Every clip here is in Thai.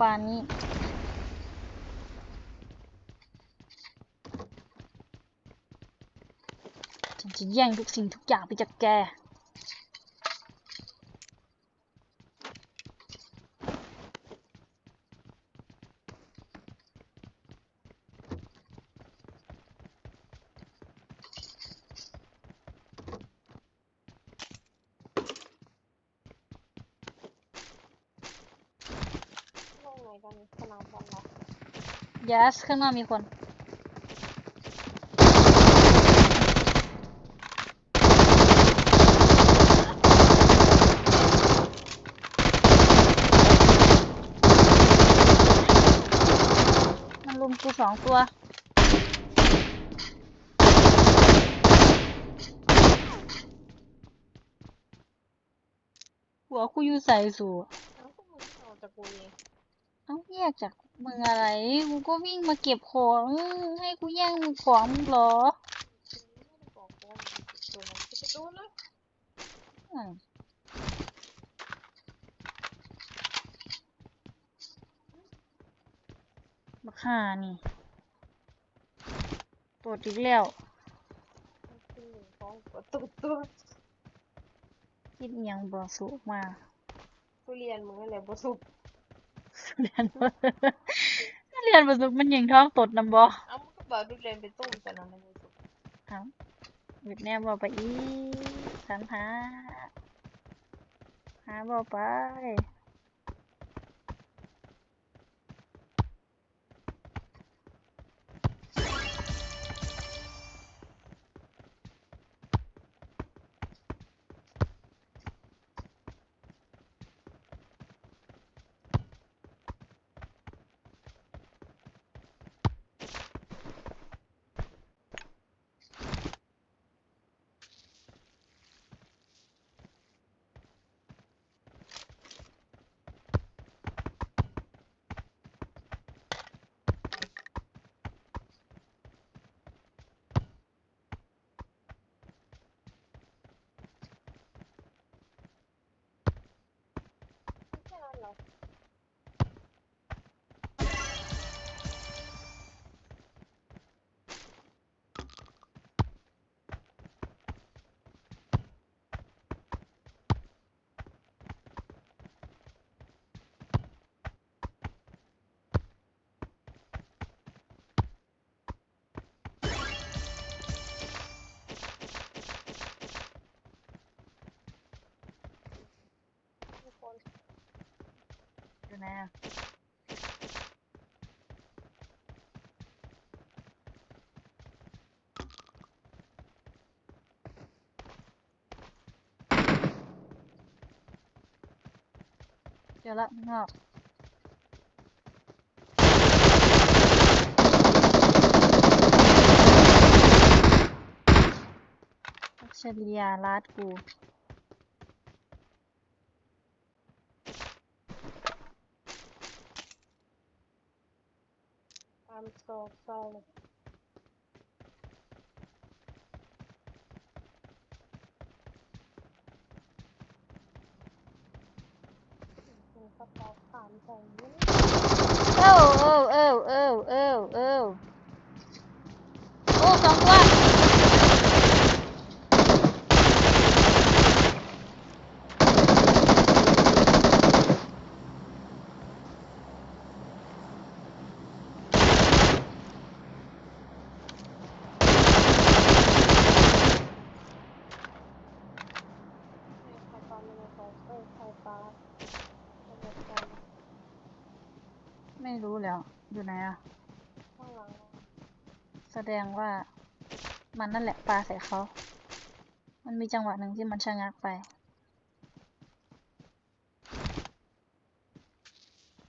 ป่านนี้ ฉันจะแย่งทุกสิ่งทุกอย่างไปจากแก กันสนามบอลเหรอ yes ข้างนอกมีคน มันลุมกูสองตัว หัวกูอยู่ใส่สูเอ้าพวกมึงไม่เอาจากกูเอง เอ้าแยกจากมึงอะไร กูก็วิ่งมาเก็บของให้กูแย่งมึงของมึงเหรอกูไม่ได้บอกกูว่ามึงจะตัวนั้นกูจะดูเลยอืมบักห่านี่ตรวจอีกแล้วคิดยังบ่สุกมาทุเรียนมึงอะไรบ่สุก เรียนบ่เรียนบ่สุกมันยิงท้องตดนำบ่เอ้ามึงก็บอกทุเรียนไปต้มกันนะมันบ่สุกเอ้าเวียดแนมบ่ไปอีกสันหาหาบ่ไป ไไหนอะเจอละข้างนอกอักษริยาลาดกู ตามโซโซเลยมึงก็ตอบถามใส่มึง เอ้าเอ้าเอ้าเอ้าเอ้าเอ้าโอ้สองตัวใครปลาไม่ได้บอกเอ้ยใครปลาไม่ได้กัน ไม่รู้แล้ว อยู่ไหนอะ ข้างหลัง แสดงว่ามันนั่นแหละปาใส่เขา มันมีจังหวะหนึ่งที่มันชะงักไป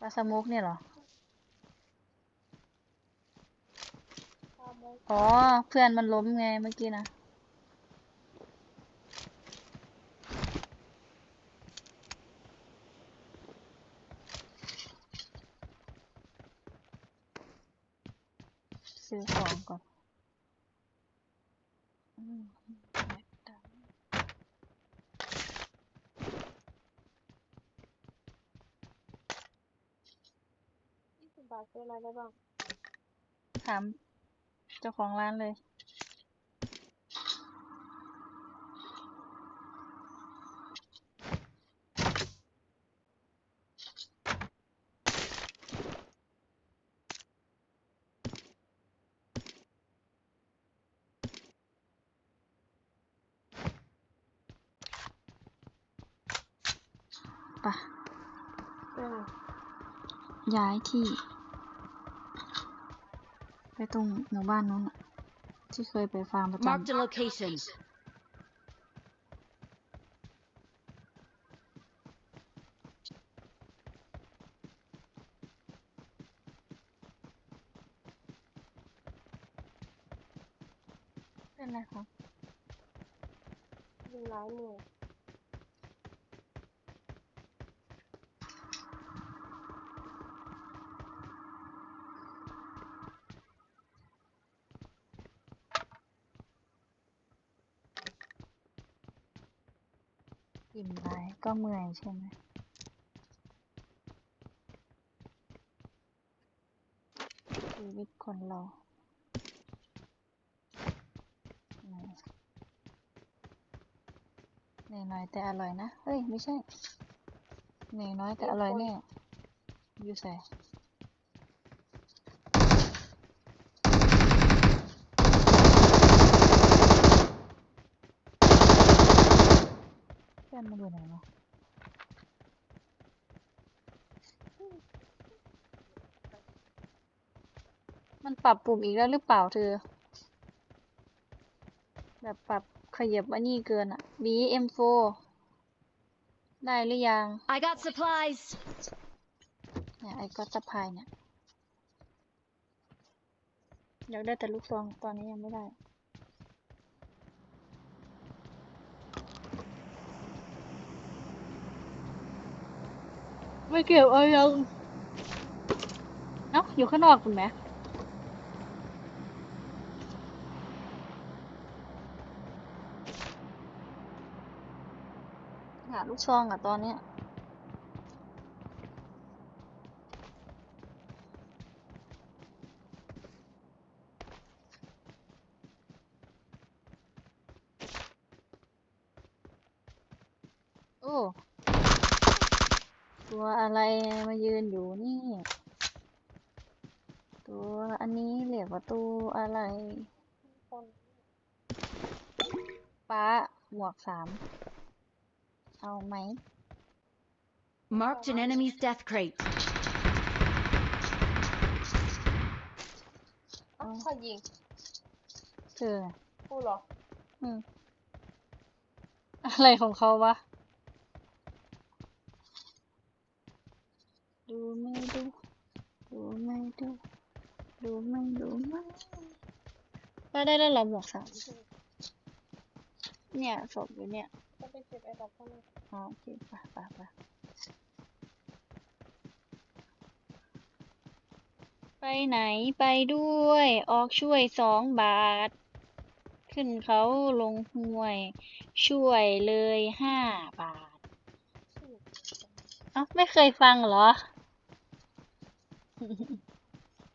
ปลาสมุกเนี่ยเหรอข้ามงอ๋อ เพื่อนมันล้มไงเมื่อกี้นะ ซื้อของก่อนอืมแม็กดำาซื้ออะไรได้บ้าง ถามเจ้าของร้านเลย ปะ อ่า ย้ายที่ ไปตรงหมู่บ้านนู้นน่ะที่เคยไปฟาร์มประจ Marked a location. ำเป็นไรคะยิงร้ายมือ อิ่มไปก็เมื่อยใช่ไหมชีวิตคนเราเหนื่อยหนื่อยน้อยแต่อร่อยนะ เฮ้ย ไม่ใช่เหนื่อยน้อยแต่อร่อยแน่ยูใส่เพื่อ นมันอยู่ไหนวะมันปรับปุ่มอีกแล้วหรือเปล่าเธอ แบบปรับขยับอันนี้เกินอะ BM4 ได้หรือยัง I got supplies. เนี่ยไอ้ก็สะพายเนี่ย อยากได้แต่ลูกซองตอนนี้ยังไม่ได้ ไม่เก็บเอายังเอ้าอยู่ข้างนอกคุณไหมหาลูกซองอะตอนเนี้ย โอ้ ตัว อะไรมายืนอยู่นี่ ตัวอันนี้เรียกว่าตัวอะไรคนป้าหมวกสามเอาไหม Marked an enemy's death crate. เอ้าเขายิงเธอน่ะกูเหรออืมอะไรของเขาวะ ดู ไม่ดูดูไม่ดูดูไม่ดูไม่ป้าได้แล้วเรอหมวกสามเนี่ยศพอยู่เนี่ยจะไปเก็บไอ้ดอกข้างในอ๋อโอเคไป่ะป่ะป่ะไปไหนไปด้วย ออกช่วยสองบาท ขึ้นเขาลงห้วย ช่วยเลยห้าบาท เอ้าไม่เคยฟังเหรอ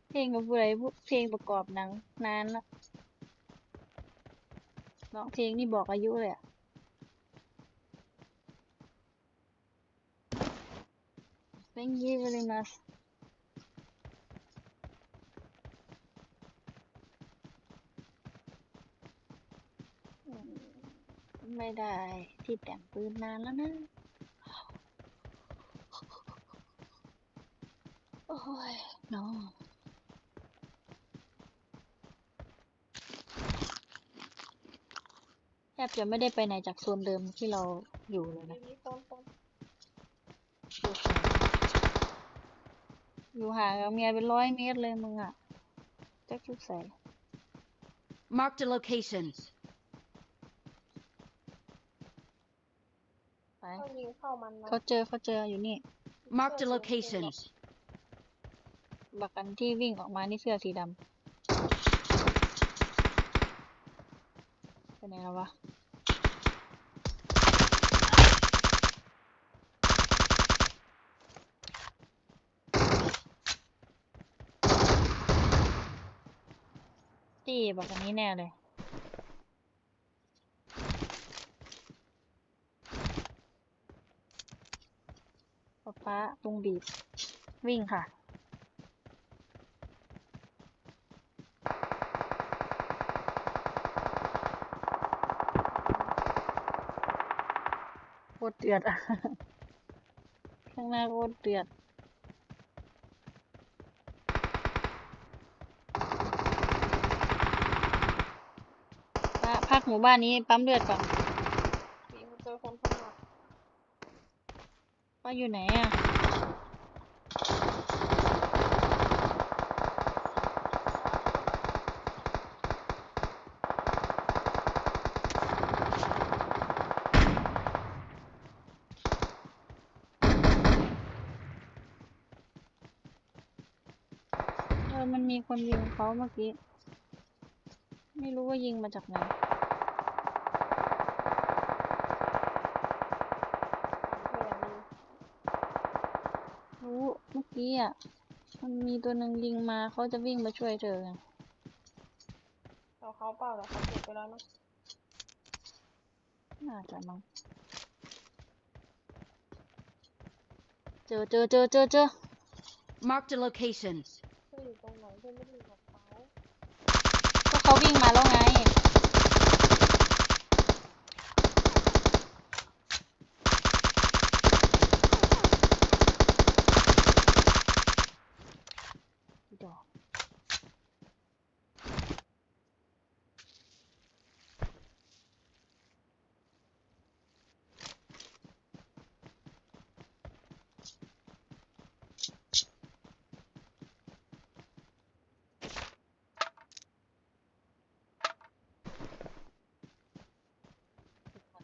เพลงกับผู้ใดผู้เพลงประกอบหนังนานแล้วร้องเพลงนี่บอกอายุเลยอะ Thank you very much ไม่ได้ที่แต่งปืนนานแล้วนะ โอ้ยเนาะแทบจะไม่ได้ไปไหนจากโซนเดิมที่เราอยู่เลยมีนะมีคนคนอยู่ห่างกับเมียเป็นร้อยเมตรเลยมึงอะจะชุดใส่ Marked a location. ไปเขายิงเข้ามันนะเขาเจอเขาเจออยู่นี่ Marked a location. บักอันที่วิ่งออกมานี่เสื้อสีดำไปไหนแล้ววะตีบักอันนี้แน่เลยป๊าป๊าลุงบีบวิ่งค่ะ คตรเดือดอะข้างหน้าโคตรเดือดป้าพักหมู่บ้านนี้ปั๊มเลือดก่อนปีมันเจอคนข้างหลังป้าอยู่ไหนอะ ออมันมีคนยิงเขาเมื่อกี้ ไม่รู้ว่ายิงมาจากไหนเพื่อนมีรู้เมื่อกี้อะ มันมีตัวหนึ่งยิงมาเขาจะวิ่งมาช่วยเธอไงเอาเขาเปล่าแต่เขาเก็บไปแล้วเนอะน่าจะมั้งเจอเจอเจอเจอเจอ Marked a location. เพื่อนอยู่ตรงไหนเพื่อนไม่ได้อยู่กับเขา ก็เขาวิ่งมาแล้วไง อีดอก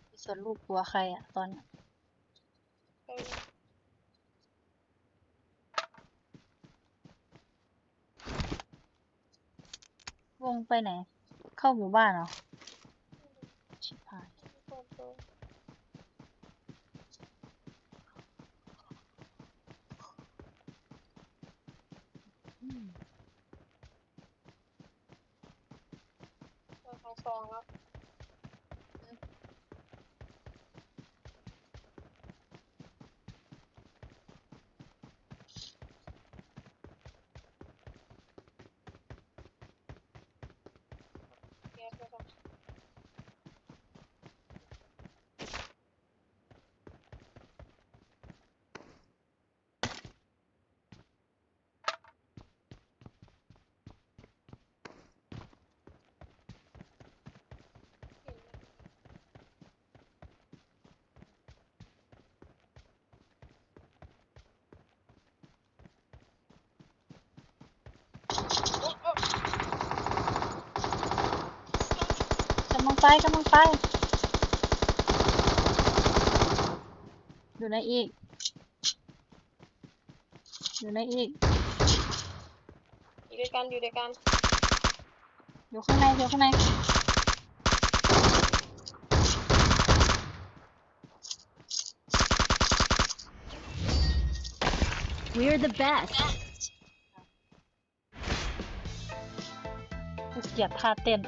พี่ ส่วนลูกกลัวใครอะตอนเนี้ยเออวงไปไหน เข้าหมู่บ้านเหรอ ชิบหายมีคนเจออืมเจอทางซองแล้ว ไปกำลังไป อยู่ไหนอีก อยู่ไหนอีก อยู่ด้วยกันอยู่ด้วยกัน อยู่ข้างในอยู่ข้างใน We're the best. กูเกลียดท่าเต้น